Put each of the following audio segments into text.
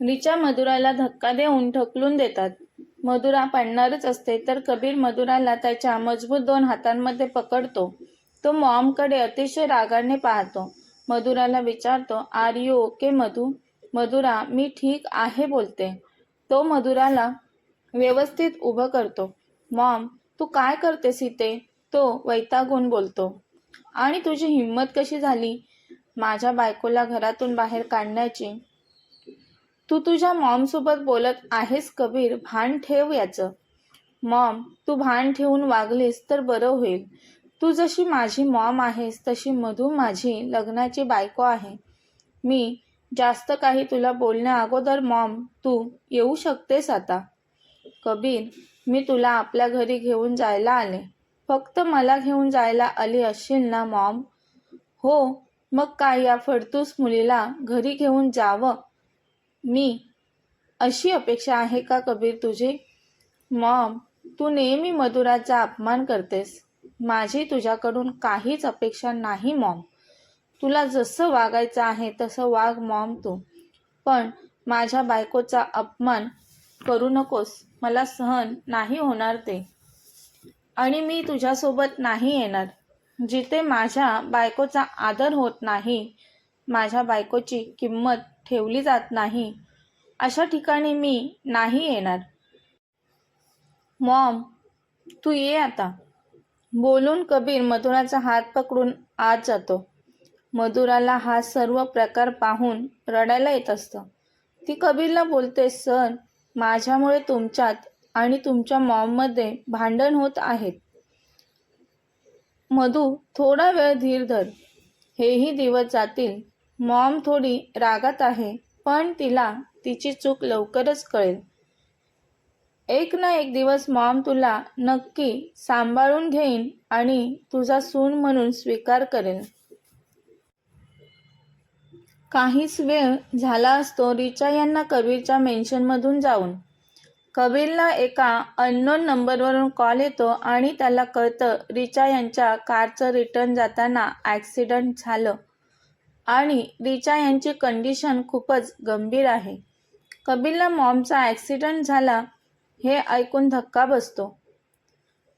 रिचा मधुराला धक्का देऊन ढकलून देतात. मधुरा पडणारच असते तर कबीर मधुराला त्याच्या मजबूत दोन हातांमध्ये पकडतो. तो मॉमकडे अतिशय रागाने पाहतो. मधुराला विचारतो are you okay Madhu? Madhura मी ठीक आहे बोलते. तो मधुराला व्यवस्थित उभं करतो. मॉम तू काय करतेस इथे तो वैतागून बोलतो. आणि तुझी हिंमत कशी झाली? माझ्या बायकोला घरातून बाहेर काढण्याची. तू तुझ्या मॉमसोबत बोलत आहेस कबीर भान ठेव याचं. मॉम तू भान ठेवून वागलीस तर बरं होईल. तू जशी माझी मॉम आहेस तशी मधू माझी लग्नाची बायको आहे. मी जास्त काही तुला बोलण्या अगोदर मॉम तू येऊ शकतेस आता. कबीर मी तुला आपल्या घरी घेऊन जायला आले. फक्त मला घेऊन जायला आली असशील ना मॉम हो मग काय या फडतूस मुलीला घरी घेऊन जावं? मी? अशी अपेक्षा आहे का कबीर तुझी? मॉम तू नेहमी मधुराचा अपमान करतेस. माझी तुझ्याकडून काहीच अपेक्षा नाही मॉम. तुला जसं वागायचं आहे तसं वाग मॉम तू. पण माझ्या बायकोचा अपमान करू नकोस. मला सहन नाही होणार ते. आणि मी तुझ्यासोबत नाही येणार. जिथे माझ्या बायकोचा आदर होत नाही माझ्या बायकोची किंमत ठेवली जात नाही. अशा ठिकाणी मी नाही येणार. मॉम तू ये आता. बोलून कबीर मधुराचा हात पकडून आत जातो. मधुराला हा सर्व प्रकार पाहून रडायला येत असतं. ती कबीरला बोलते सर माझ्यामुळे तुमच्यात आणि तुमच्या मॉममध्ये भांडण होत आहेत मधू थोडा वेळ धीर धर. हेही दिवस जातील. मॉम थोडी रागात आहे पण तिला तिची चूक लवकरच कळेल. एक ना एक दिवस मॉम तुला नक्की सांभाळून घेईन आणि तुझा सून म्हणून स्वीकार करेल. काहीच वेळ झाला असतो रिचा यांना कबीरच्या मेन्शनमधून जाऊन. कबीरला एका अननोन नंबरवरून कॉल येतो आणि त्याला कळतं रिचा यांच्या कारचं रिटर्न जाताना ॲक्सिडंट झालं. आणि रिचा यांची कंडिशन खूपच गंभीर आहे. कबीरला मॉमचा ॲक्सिडंट झाला हे ऐकून धक्का बसतो.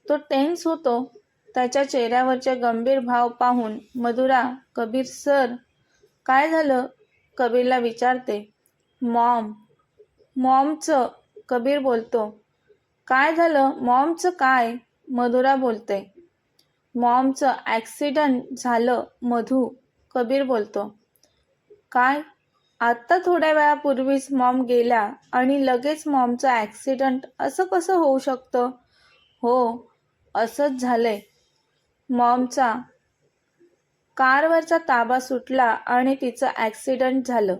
तो टेन्स होतो. त्याच्या चेहऱ्यावरचे गंभीर भाव पाहून मधुरा कबीर सर काय झालं? कबीरला विचारते. मॉम मॉमचं कबीर बोलतो. काय झालं? मॉमचं काय? मधुरा बोलते. मॉमचं ॲक्सिडंट झालं मधू. कबीर बोलतो. काय? आत्ता थोड्या वेळापूर्वीच मॉम गेल्या आणि लगेच मॉमचं ॲक्सिडंट असं कसं होऊ शकतं? हो असंच झालंय. मॉमचा कारवरचा ताबा सुटला आणि तिचं ॲक्सिडंट झालं.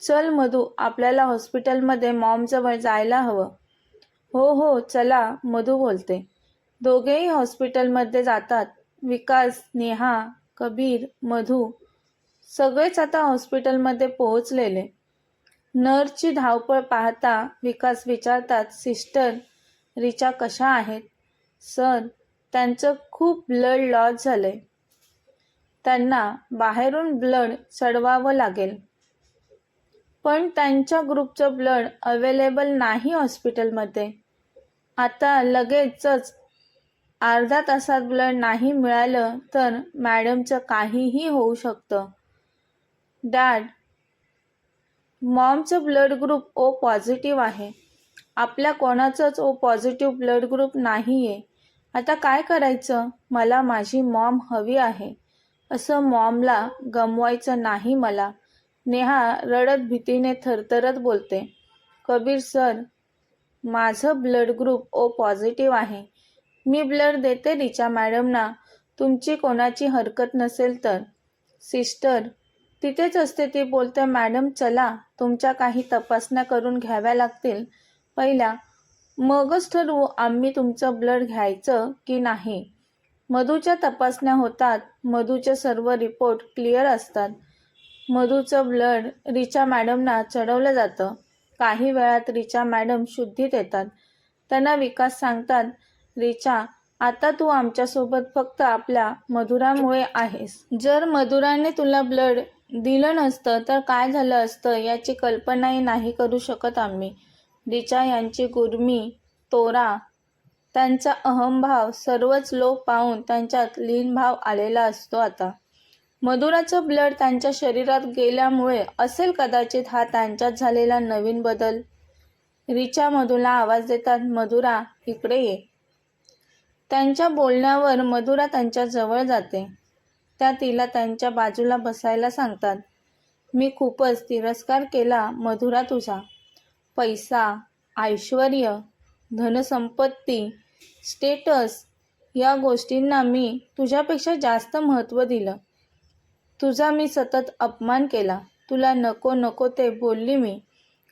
चल मधू आपल्याला हॉस्पिटलमध्ये मॉमजवळ जायला हवं. हो हो चला मधू बोलते. दोघेही हॉस्पिटलमध्ये जातात. विकास नेहा कबीर मधू सगळेच आता हॉस्पिटलमध्ये पोहोचलेले. नर्सची धावपळ पाहता विकास विचारतात सिस्टर रिचा कशा आहेत? सर त्यांचं खूप ब्लड लॉस झालंय. त्यांना बाहेरून ब्लड चढवावं लागेल. पण त्यांच्या ग्रुपचं ब्लड अवेलेबल नाही हॉस्पिटलमध्ये. आता लगेचच अर्धा तासात ब्लड नाही मिळालं तर मॅडमचं काहीही होऊ शकतं. डॅड मॉमचं ब्लड ग्रुप ओ पॉझिटिव्ह आहे. आपल्या कोणाचंच ओ पॉझिटिव्ह ब्लड ग्रुप नाही आहे आता काय करायचं? मला माझी मॉम हवी आहे. असं मॉमला गमवायचं नाही मला. नेहा रडत भीतीने थरथरत बोलते. कबीर सर माझं ब्लड ग्रुप ओ पॉझिटिव्ह आहे. मी ब्लड देते रिचा मॅडमना. तुमची कोणाची हरकत नसेल तर. सिस्टर तिथेच असते ती बोलते मॅडम चला. तुमच्या काही तपासण्या करून घ्याव्या लागतील. पहिल्या मगच ठरवू आम्ही तुमचं ब्लड घ्यायचं की नाही. मधूच्या तपासण्या होतात. मधूचे सर्व रिपोर्ट क्लिअर असतात. मधूचं ब्लड रिचा मॅडमना चढवलं जातं. काही वेळात रिचा मॅडम शुद्धीत येतात. त्यांना विकास सांगतात रिचा आता तू आमच्यासोबत फक्त आपल्या मधुरामुळे आहेस. जर मधुराने तुला ब्लड दिलं नसतं तर काय झालं असतं याची कल्पनाही नाही करू शकत आम्ही. रिचा यांची गुरमी तोरा त्यांचा अहंभाव सर्वच लोक पाहून त्यांच्यात लीनभाव आलेला असतो आता. मधुराचं ब्लड त्यांच्या शरीरात गेल्यामुळे असेल कदाचित हा त्यांच्यात झालेला नवीन बदल? रिचा मधुला आवाज देतात मधुरा इकडे ये. त्यांच्या बोलण्यावर मधुरा त्यांच्या जवळ जाते. त्या तिला त्यांच्या बाजूला बसायला सांगतात मी खूपच तिरस्कार केला मधुरा तुझा. पैसा ऐश्वर धनसंपत्ती स्टेटस या गोष्टींना मी तुझ्यापेक्षा जास्त महत्त्व दिलं. तुझा मी सतत अपमान केला. तुला नको नको ते बोलली मी.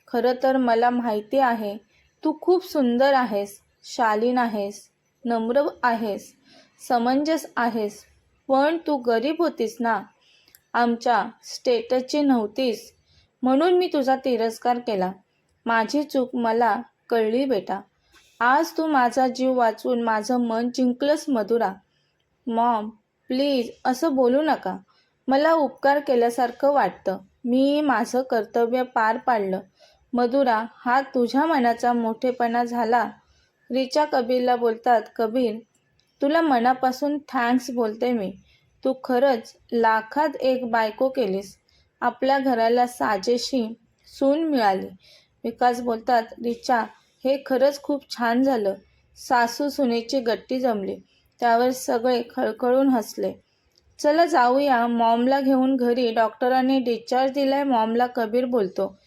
खरं तर मला माहिती आहे तू खूप सुंदर आहेस शालीन आहेस. नम्र आहेस समंजस आहेस पण तू गरीब होतीस ना? आमच्या स्टेटसची नव्हतीस म्हणून मी तुझा तिरस्कार केला. माझी चूक मला कळली बेटा. आज तू माझा जीव वाचून माझं मन जिंकलंस मधुरा. मॉम प्लीज असं बोलू नका. मला उपकार केल्यासारखं वाटतं. मी माझं कर्तव्य पार पाडलं. मधुरा हा तुझ्या मनाचा मोठेपणा झाला. रिचा कबीरला बोलतात कबीर तुला मनापासून थँक्स बोलते मी. तू खरंच लाखात एक बायको केलीस. आपल्या घराला साजेशी सून मिळाली. विकास बोलतात रिचा हे खरंच खूप छान झालं. सासू सुनेची गट्टी जमली. त्यावर सगळे खळखळून हसले. चला जाऊया मॉमला घेऊन घरी. डॉक्टरांनी डिस्चार्ज दिलाय मॉमला कबीर बोलतो.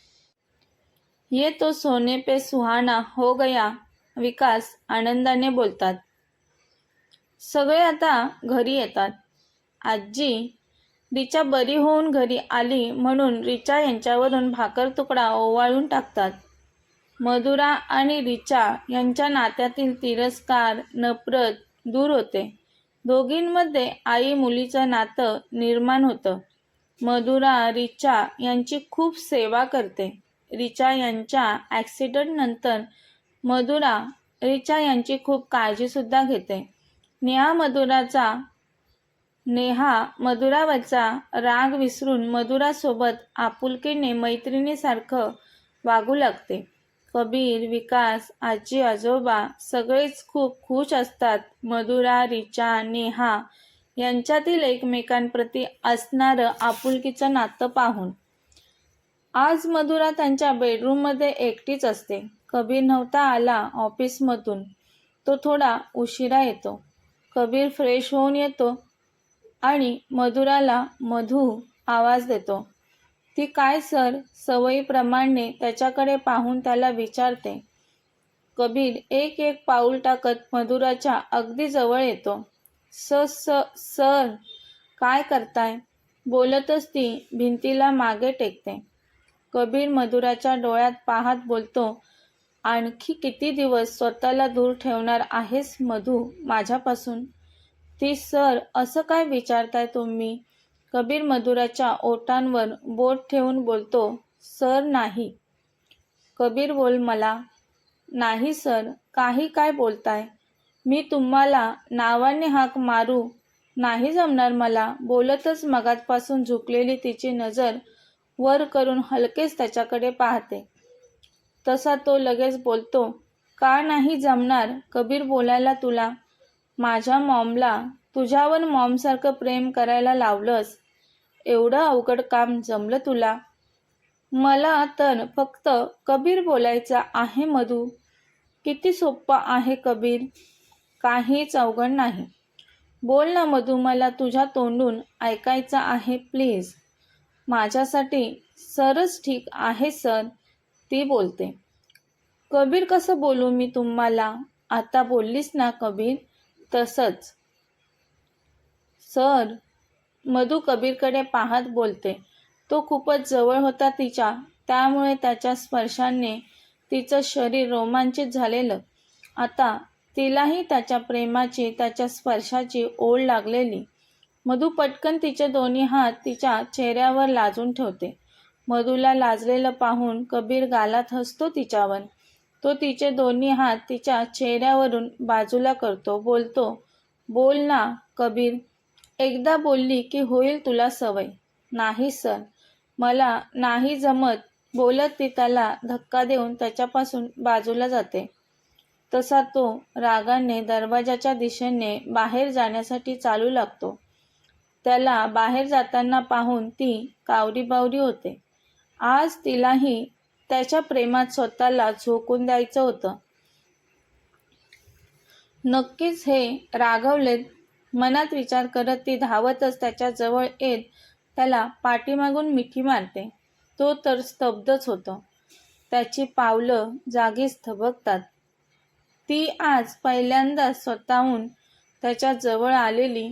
ये तो सोने पे सुहाना हो गया. विकास आनंदाने बोलतात. सगळे आता घरी येतात. आजी रिचा बरी होऊन घरी आली म्हणून रिचा यांच्यावरून भाकर तुकडा ओवाळून टाकतात. मधुरा आणि रिचा यांच्या नात्यातील तिरस्कार नफरत दूर होते. दोघींमध्ये आई मुलीचं नातं निर्माण होतं. मधुरा रिचा यांची खूप सेवा करते. रिचा यांच्या ॲक्सिडंटनंतर मधुरा रिचा यांची खूप काळजीसुद्धा घेते. नेहा मधुराचा नेहा मधुरावरचा राग विसरून मधुरासोबत आपुलकीने मैत्रिणीसारखं वागू लागते. कबीर विकास आजी आजोबा सगळेच खूप खुश असतात. मधुरा रिचा नेहा यांच्यातील एकमेकांप्रती असणारं आपुलकीचं नातं पाहून. आज मधुरा त्यांच्या बेडरूममध्ये एकटीच असते. कबीर नव्हता आला ऑफिसमधून. तो थोडा उशिरा येतो. कबीर फ्रेश होऊन येतो आणि मधुराला मधू आवाज देतो. ती काय सर? सवयीप्रमाणे त्याच्याकडे पाहून त्याला विचारते. कबीर एक एक पाऊल टाकत मधुराच्या अगदी जवळ येतो. स स सर काय करताय? बोलतच ती भिंतीला मागे टेकते. कबीर मधुराच्या डोळ्यात पाहत बोलतो आणखी किती दिवस स्वतःला दूर ठेवणार आहेस मधू? माझ्यापासून. ती सर असं काय विचारताय तुम्ही? कबीर मधुराच्या ओटांवर बोट ठेवून बोलतो सर नाही. कबीर बोल मला. नाही सर काही काय बोलताय? मी तुम्हाला नावाने हाक मारू. नाही जमणार मला. बोलतच मगातपासून झुकलेली तिची नजर वर करून हलकेच त्याच्याकडे पाहते. तसा तो लगेच बोलतो का नाही जमणार कबीर बोलायला तुला? माझ्या मॉमला तुझ्यावर मॉमसारखं प्रेम करायला लावलंस. एवढं अवघड काम जमलं तुला? मला तर फक्त कबीर बोलायचा आहे मधू. किती सोप्पा आहे कबीर? काहीच अवघड नाही. बोल ना मधू मला तुझ्या तोंडून ऐकायचं आहे प्लीज. माझ्यासाठी सरच ठीक आहे सर. ती बोलते कबीर कसं बोलू मी तुम्हाला? आता बोललीस ना कबीर तसंच. सर मधू कबीरकडे पाहत बोलते तो खूपच जवळ होता तिच्या त्यामुळे त्याच्या स्पर्शाने तिचं शरीर रोमांचित झालेलं. आता तिलाही त्याच्या प्रेमाची त्याच्या स्पर्शाची ओढ लागलेली. मधू पटकन तिचे दोन्ही हात तिच्या चेहऱ्यावर लाजून ठेवते. मधूला लाजलेलं पाहून कबीर गालात हसतो तिच्यावर. तो तिचे दोन्ही हात तिच्या चेहऱ्यावरून बाजूला करतो बोलतो बोल ना कबीर. एकदा बोलली की होईल तुला सवय. नाही सर. मला नाही जमत. बोलत ती त्याला धक्का देऊन त्याच्यापासून बाजूला जाते. तसा तो रागाने दरवाजाच्या दिशेने बाहेर जाण्यासाठी चालू लागतो. त्याला बाहेर जाताना पाहून ती कावरीबावरी होते. आज तिलाही त्याच्या प्रेमात स्वतःला झोकून द्यायचं होतं. नक्कीच हे रागवलेत मनात विचार करत ती धावतच त्याच्याजवळ येत त्याला पाठीमागून मिठी मारते. तो तर स्तब्धच होतो. त्याची पावलं जागीच थबकतात. ती आज पहिल्यांदाच स्वतःहून त्याच्याजवळ आलेली.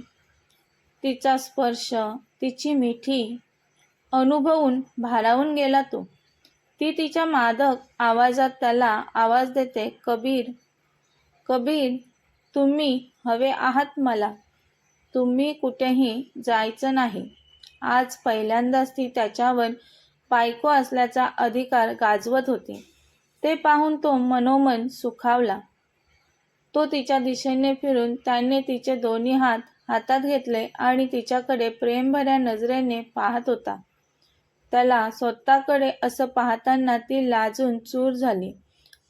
तिचा स्पर्श तिची मिठी अनुभवून भारावून गेला तो. ती तिच्या मादक आवाजात त्याला आवाज देते कबीर कबीर तुम्ही हवे आहात मला. तुम्ही कुठेही जायचं नाही. आज पहिल्यांदाच ती त्याच्यावर बायको असल्याचा अधिकार गाजवत होती. ते पाहून तो मनोमन सुखावला. तो तिच्या दिशेने फिरून त्याने तिचे दोन्ही हात हातात घेतले आणि तिच्याकडे प्रेमभऱ्या नजरेने पाहत होता. त्याला स्वतःकडे असं पाहताना ती लाजून चूर झाली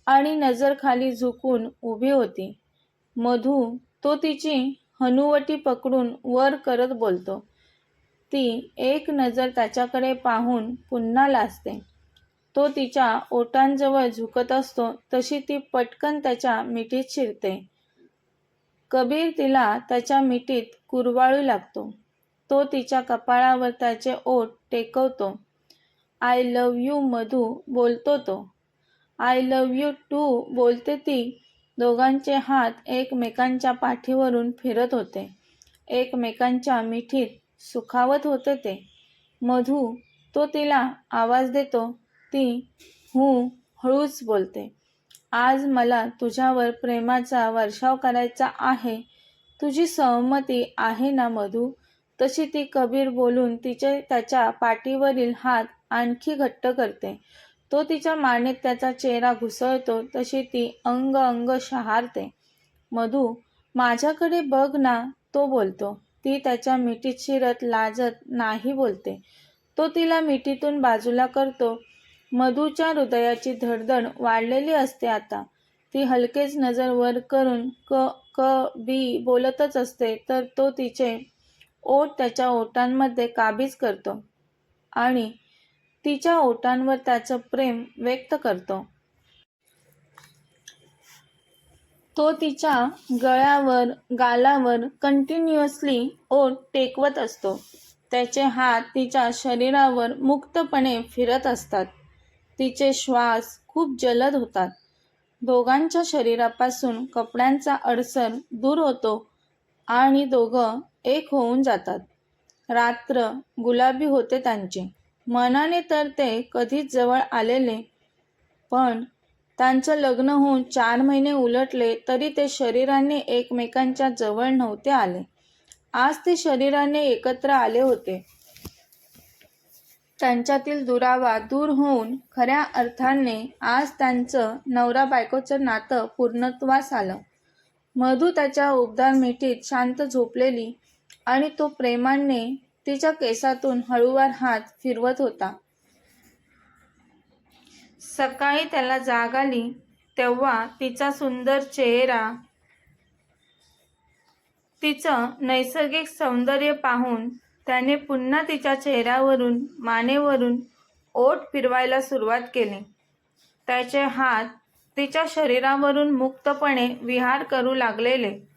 आणि नजर खाली झुकून उभी होती. मधू तो तिची हनुवटी पकडून वर करत बोलतो. ती एक नजर त्याच्याकडे पाहून पुन्हा लाजते. तो तिच्या ओटांजवळ झुकत असतो तशी ती पटकन त्याच्या मिठीत शिरते. कबीर तिला त्याच्या मिठीत कुरवाळू लागतो. तो तिच्या कपाळावर त्याचे ओठ टेकवतो. आय लव यू मधू बोलतो तो. आय लव यू टू बोलते ती. दोघांचे हात एकमेकांच्या पाठीवरून फिरत होते. एकमेकांच्या मिठीत सुखावत होते ते. मधू तो तिला आवाज देतो. ती हू हळूच बोलते. आज मला तुझ्यावर प्रेमाचा वर्षाव करायचा आहे. तुझी सहमती आहे ना मधू? तशी ती कबीर बोलून तिचे त्याच्या पाठीवरील हात आणखी घट्ट करते. तो तिच्या मानेत त्याचा चेहरा घुसळतो तशी ती अंग अंग शहारते. मधू माझ्याकडे बघ ना तो बोलतो. ती त्याच्या मिठीत शिरत लाजत नाही बोलते. तो तिला मिठीतून बाजूला करतो. मधूच्या हृदयाची धडधड वाढलेली असते आता. ती हलकेच नजर वर करून क क बी बोलतच असते तर तो तिचे ओठ त्याच्या ओठांमध्ये काबीज करतो. आणि तिच्या ओठांवर त्याचं प्रेम व्यक्त करतो. तो तिच्या गळ्यावर गालावर कंटिन्युअसली ओठ टेकवत असतो. त्याचे हात तिच्या शरीरावर मुक्तपणे फिरत असतात. तिचे श्वास खूप जलद होतात. दोघांच्या शरीरापासून कपड्यांचा अडसर दूर होतो आणि दोघं एक होऊन जातात. रात्र गुलाबी होते त्यांचे. मनाने तर ते कधीच जवळ आलेले पण त्यांचं लग्न होऊन चार महिने उलटले तरी ते शरीराने एकमेकांच्या जवळ नव्हते आले. आज ते शरीराने एकत्र आले होते. त्यांच्यातील दुरावा दूर होऊन खऱ्या अर्थाने आज त्यांचं नवरा बायकोचं नातं पूर्णत्वास आलं. मधू त्याच्या उबदार मिठीत शांत झोपलेली आणि तो प्रेमाने तिच्या केसातून हळूवार हात फिरवत होता. सकाळी त्याला जाग आली तेव्हा तिचा सुंदर चेहरा तिचं नैसर्गिक सौंदर्य पाहून त्याने पुन्हा तिच्या चेहऱ्यावरून मानेवरून ओठ फिरवायला सुरुवात केली. त्याचे हात तिच्या शरीरावरून मुक्तपणे विहार करू लागलेले.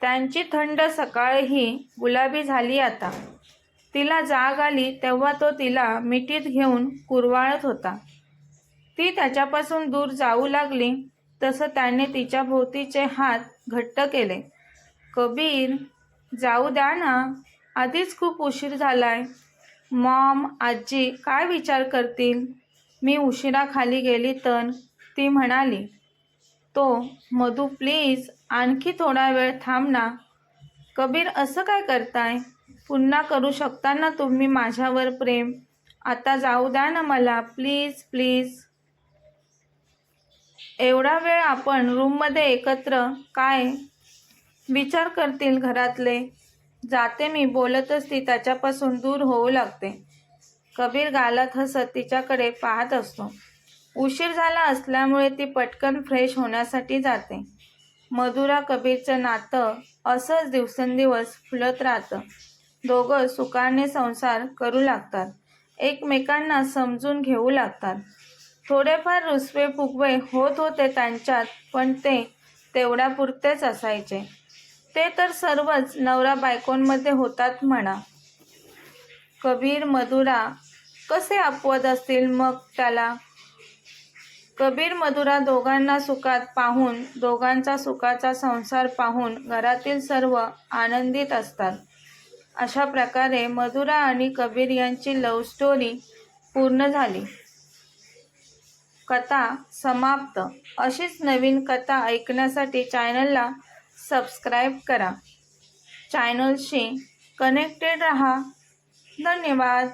त्यांची थंड सकाळही गुलाबी झाली आता. तिला जाग आली तेव्हा तो तिला मिठीत घेऊन कुरवाळत होता. ती त्याच्यापासून दूर जाऊ लागली तसं त्याने तिच्या भोवतीचे हात घट्ट केले. कबीर जाऊ द्या ना आधीच खूप उशीर झालाय. मॉम आजी काय विचार करतील? मी उशिरा खाली गेली तर ती म्हणाली. तो मधू प्लीज आणखी थोडा वेळ थांब ना. कबीर असं काय करताय? पुन्हा करू शकता ना तुम्ही माझ्यावर प्रेम? आता जाऊ द्या ना मला प्लीज प्लीज एवढा वेळ आपण रूममध्ये एकत्र काय विचार करतील घरातले? जाते मी बोलतच ती त्याच्यापासून दूर होऊ लागते. कबीर गालत हसत तिच्याकडे पाहत असतो. उशीर झाला असल्यामुळे ती पटकन फ्रेश होण्यासाठी जाते. मधुरा कबीरचं नातं असंच दिवसेंदिवस फुलत राहतं. दोघं सुखाने संसार करू लागतात. एकमेकांना समजून घेऊ लागतात. थोडेफार रुसवे फुगवे होत होते त्यांच्यात पण ते तेवढ्यापुरतेच असायचे. ते तर सर्वच नवरा बायकोंमध्ये होतात म्हणा. कबीर मधुरा कसे अपवत असतील मग त्याला? कबीर मधुरा दोघांना सुखात पाहून दोघांचा सुखाचा संसार पाहून घरातील सर्व आनंदित असतात. अशा प्रकारे मधुरा आणि कबीर यांची लव्ह स्टोरी पूर्ण झाली. कथा समाप्त. अशीच नवीन कथा ऐकण्यासाठी चॅनलला सबस्क्राईब करा. चॅनलशी कनेक्टेड रहा. धन्यवाद.